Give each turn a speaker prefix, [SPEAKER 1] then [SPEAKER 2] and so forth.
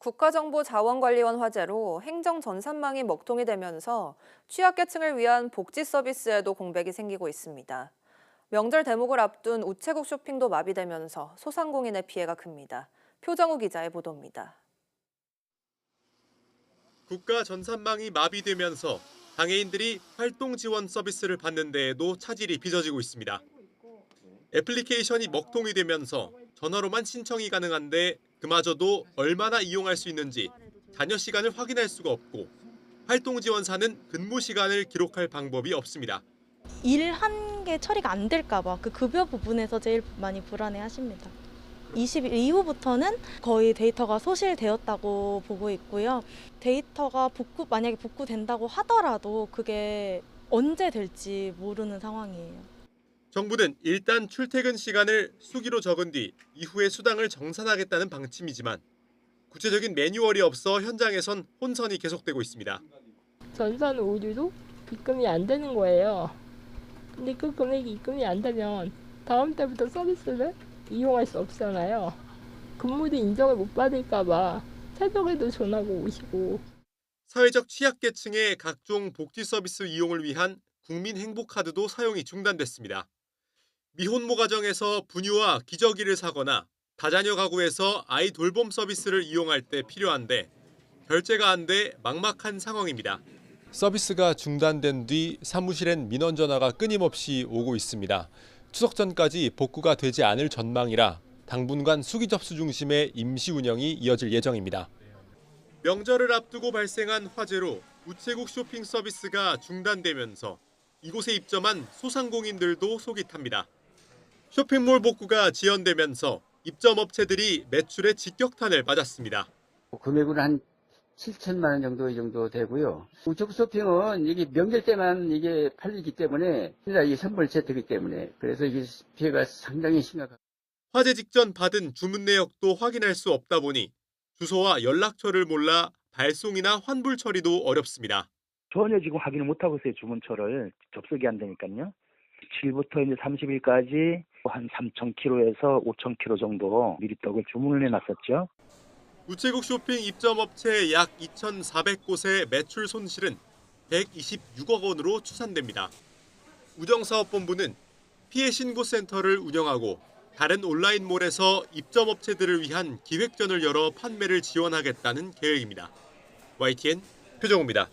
[SPEAKER 1] 국가정보자원관리원 화재로 행정 전산망이 먹통이 되면서 취약계층을 위한 복지 서비스에도 공백이 생기고 있습니다. 명절 대목을 앞둔 우체국 쇼핑도 마비되면서 소상공인의 피해가 큽니다. 표정우 기자의 보도입니다.
[SPEAKER 2] 국가 전산망이 마비되면서 장애인들이 활동 지원 서비스를 받는 데에도 차질이 빚어지고 있습니다. 애플리케이션이 먹통이 되면서 전화로만 신청이 가능한데 그마저도 얼마나 이용할 수 있는지 자녀 시간을 확인할 수가 없고 활동 지원사는 근무 시간을 기록할 방법이 없습니다.
[SPEAKER 3] 일한 게 처리가 안 될까 봐 그 급여 부분에서 제일 많이 불안해 하십니다. 20일 이후부터는 거의 데이터가 소실되었다고 보고 있고요. 데이터가 복구 만약에 복구된다고 하더라도 그게 언제 될지 모르는 상황이에요.
[SPEAKER 2] 정부는 일단 출퇴근 시간을 수기로 적은 뒤 이후에 수당을 정산하겠다는 방침이지만 구체적인 매뉴얼이 없어 현장에선 혼선이 계속되고 있습니다.
[SPEAKER 4] 전산 오류로 입금이 안 되는 거예요. 근데 그 금액이 입금이 안 되면 다음 달부터 서비스를 이용할 수 없잖아요. 근무도 인정을 못 받을까봐 새벽에도 전화가 오시고
[SPEAKER 2] 사회적 취약계층의 각종 복지 서비스 이용을 위한 국민행복카드도 사용이 중단됐습니다. 미혼모 가정에서 분유와 기저귀를 사거나 다자녀 가구에서 아이 돌봄 서비스를 이용할 때 필요한데 결제가 안 돼 막막한 상황입니다. 서비스가 중단된 뒤 사무실엔 민원 전화가 끊임없이 오고 있습니다. 추석 전까지 복구가 되지 않을 전망이라 당분간 수기 접수 중심의 임시 운영이 이어질 예정입니다. 명절을 앞두고 발생한 화재로 우체국 쇼핑 서비스가 중단되면서 이곳에 입점한 소상공인들도 속이 탑니다. 쇼핑몰 복구가 지연되면서 입점 업체들이 매출에 직격탄을 맞았습니다.
[SPEAKER 5] 금액은 한 7천만 원 정도 이 정도 되고요. 우체국 쇼핑은 이게 명절 때만 이게 팔리기 때문에 이게 선물 세트이기 때문에 그래서 이게 피해가 상당히 심각합니다.
[SPEAKER 2] 화재 직전 받은 주문 내역도 확인할 수 없다 보니 주소와 연락처를 몰라 발송이나 환불 처리도 어렵습니다.
[SPEAKER 6] 전혀 지금 확인을 못하고 있어요, 주문처를. 접속이 안 되니까요. 7일부터 이제 30일까지 한 3,000kg에서 5,000kg 정도 미리 떡을 주문을 해놨었죠.
[SPEAKER 2] 우체국 쇼핑 입점 업체 약 2,400곳의 매출 손실은 126억 원으로 추산됩니다. 우정사업본부는 피해 신고 센터를 운영하고 다른 온라인몰에서 입점 업체들을 위한 기획전을 열어 판매를 지원하겠다는 계획입니다. YTN 표정호입니다.